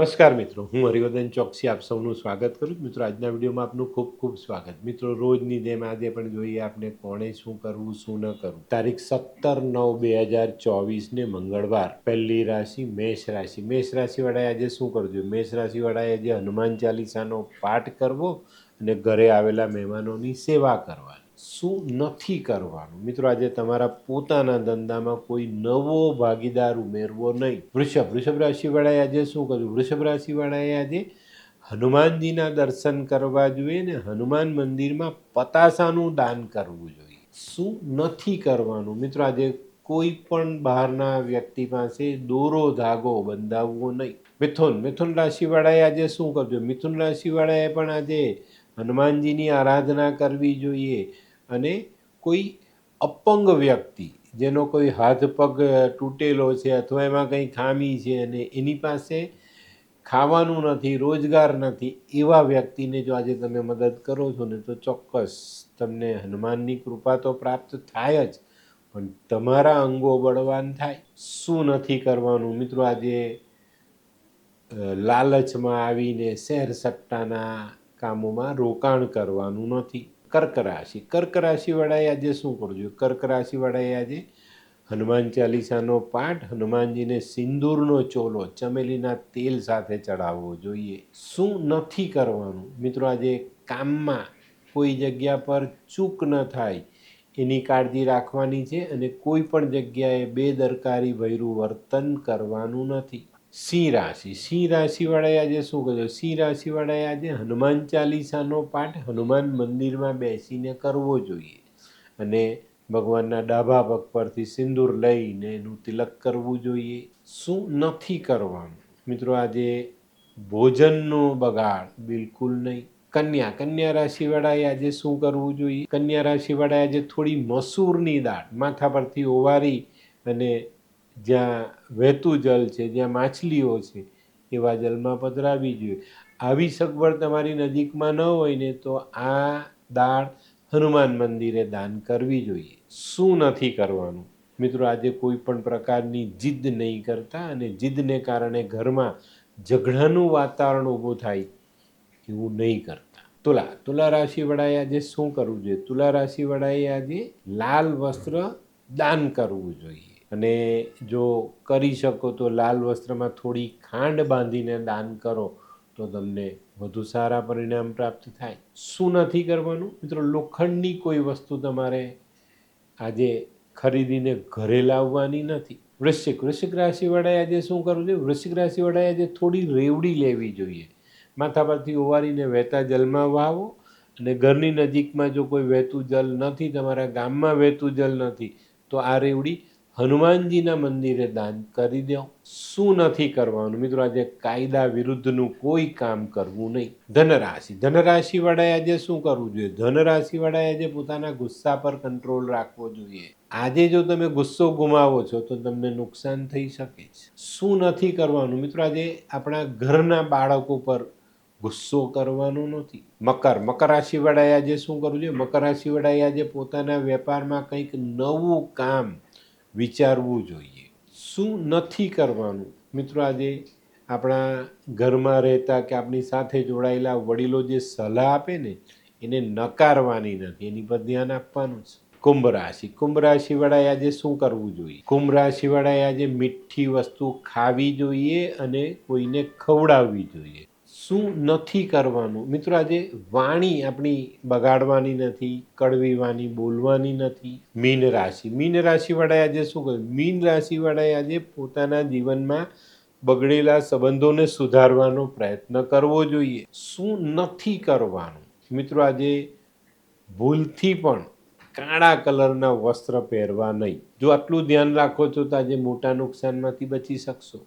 નમસ્કાર મિત્રો, હું હરિવર્ધન ચોકસી આપ સૌનું સ્વાગત કરું છું. મિત્રો, આજના વિડીયોમાં આપનું ખૂબ ખૂબ સ્વાગત. મિત્રો, રોજની જેમ આજે પણ જોઈએ આપણે કોણે શું કરવું, શું ન કરવું. તારીખ સત્તર નવ બે હજાર ચોવીસને મંગળવાર, પહેલી રાશિ મેષ રાશિ. મેષ રાશિવાળાએ આજે શું કરવું જોઈએ? મેષ રાશિવાળાએ આજે હનુમાન ચાલીસાનો પાઠ કરવો અને ઘરે આવેલા મહેમાનોની સેવા કરવાની. શું નથી કરવાનું? મિત્રો, આજે તમારા પોતાના ધંધામાં કોઈ નવો ભાગીદાર ઉમેરવો નહીં. વૃષભ વૃષભ રાશિવાળાએ આજે શું કર્યું? વૃષભ રાશિવાળાએ આજે હનુમાનજીના દર્શન કરવા જોઈએ ને હનુમાન મંદિરમાં પતાસાનું દાન કરવું જોઈએ. શું નથી કરવાનું? મિત્રો, આજે કોઈ પણ બહારના વ્યક્તિ પાસે દોરો ધાગો બંધાવવો નહીં. મિથુન મિથુન રાશિવાળાએ આજે શું કરજો મિથુન રાશિવાળાએ પણ આજે હનુમાનજીની આરાધના કરવી જોઈએ. અને કોઈ અપંગ વ્યક્તિ જેનો કોઈ હાથ પગ તૂટેલો છે અથવા એમાં કંઈ ખામી છે અને એની પાસે ખાવાનું નથી, રોજગાર નથી, એવા વ્યક્તિને જો આજે તમે મદદ કરો છો ને, તો ચોક્કસ તમને હનુમાનની કૃપા તો પ્રાપ્ત થાય જ. પણ તમારા અંગો બળવાન થાય. શું નથી કરવાનું? મિત્રો, આજે લાલચમાં આવીને શેર સટ્ટાના કામોમાં રોકાણ કરવાનું નથી. કર્ક રાશિ કર્ક રાશિવાળાએ આજે શું કરવું જોઈએ કર્ક રાશિવાળાએ આજે હનુમાન ચાલીસાનો પાઠ, હનુમાનજીને સિંદૂરનો ચોલો, ચમેલીના તેલ સાથે ચડાવવો જોઈએ. શું નથી કરવાનું? મિત્રો, આજે કામમાં કોઈ જગ્યા પર ચૂક ન થાય. એની કાળજી રાખવાની છે અને કોઈ પણ જગ્યાએ બેદરકારી ભર્યું વર્તન કરવાનું નથી. સિંહ રાશિ. સિંહ રાશિવાળાએ આજે શું કર્યું? સિંહ રાશિવાળાએ આજે હનુમાન ચાલીસાનો પાઠ હનુમાન મંદિરમાં બેસીને કરવો જોઈએ અને ભગવાનના ડાભા પગ પરથી સિંદૂર લઈને એનું તિલક કરવું જોઈએ. શું નથી કરવાનું? મિત્રો, આજે ભોજનનો બગાડ બિલકુલ નહીં. કન્યા. કન્યા રાશિવાળાએ આજે શું કરવું જોઈએ? કન્યા રાશિવાળાએ આજે થોડી મસૂરની દાળ. માથા પરથી ઓવારી અને જ્યાં વહેતું જલ છે, જ્યાં માછલીઓ છે, એવા જલમાં પધરાવી જોઈએ. આવી સગવડ તમારી નજીકમાં ન હોય ને તો આ દાળ હનુમાન મંદિરે દાન કરવી જોઈએ. શું નથી કરવાનું? મિત્રો, આજે કોઈ પણ પ્રકારની જીદ નહીં કરતા અને જીદને કારણે ઘરમાં ઝઘડાનું વાતાવરણ ઊભું થાય એવું નહીં કરતા. તુલા તુલા રાશિવાળાએ આજે શું કરવું જોઈએ? તુલા રાશિવાળાએ આજે લાલ વસ્ત્ર દાન કરવું જોઈએ. અને જો કરી શકો તો લાલ વસ્ત્રમાં થોડી ખાંડ બાંધીને દાન કરો, તો તમને વધુ સારા પરિણામ પ્રાપ્ત થાય. શું નથી કરવાનું? મિત્રો, લોખંડની કોઈ વસ્તુ તમારે આજે ખરીદીને ઘરે લાવવાની નથી. વૃશ્ચિક વૃશ્ચિક રાશિવાળાએ આજે શું કરવું જોઈએ? વૃશ્ચિક રાશિવાળાએ આજે થોડી રેવડી લેવી જોઈએ. માથા પરથી ઓવારીને વહેતા જલમાં વાવો અને ઘરની નજીકમાં જો કોઈ વહેતું જલ નથી, તમારા ગામમાં વહેતું જલ નથી, તો આ રેવડી હનુમાનજીના મંદિરે દાન કરી દો. શું નથી કરવાનું? મિત્રો, આજે કાયદા વિરુદ્ધનું કોઈ કામ કરવું નહીં. ધનરાશિ. ધનરાશિવાળાએ આજે શું કરવું જોઈએ? ધનરાશિવાળાએ આજે પોતાના ગુસ્સા પર કંટ્રોલ રાખવો જોઈએ. આજે જો તમે ગુસ્સો ગુમાવો છો, તો તમને નુકસાન થઈ શકે છે. શું નથી કરવાનું? મિત્રો, આજે આપણા ઘરના બાળકો પર ગુસ્સો કરવાનો નથી. મકર. મકર રાશિવાળાએ આજે શું કરવું જોઈએ? મકર રાશિવાળાએ આજે પોતાના વેપારમાં કંઈક નવું કામ વિચારવું જોઈએ. શું નથી કરવાનું? મિત્રો, આજે આપણા ઘરમાં રહેતા કે આપણી સાથે જોડાયેલા વડીલો જે સલાહ આપે ને, એને નકારવાની નથી. એની પર ધ્યાન આપવાનું છે. કુંભ રાશિ. કુંભ રાશિવાળાએ આજે શું કરવું જોઈએ? કુંભ રાશિવાળાએ આજે મીઠી વસ્તુ ખાવી જોઈએ અને કોઈને ખવડાવવી જોઈએ. શું નથી કરવાનું? મિત્રો, આજે વાણી આપણી બગાડવાની નથી, કડવીવાની, બોલવાની નથી. મીન રાશિ. મીન રાશિવાળાએ આજે શું કર્યું? મીન રાશિવાળાએ આજે પોતાના જીવનમાં બગડેલા સંબંધોને સુધારવાનો પ્રયત્ન કરવો જોઈએ. શું નથી કરવાનું? મિત્રો, આજે ભૂલથી પણ કાળા કલરના વસ્ત્ર પહેરવા નહીં. જો આટલું ધ્યાન રાખો છો તો આજે મોટા નુકસાનમાંથી બચી શકશો.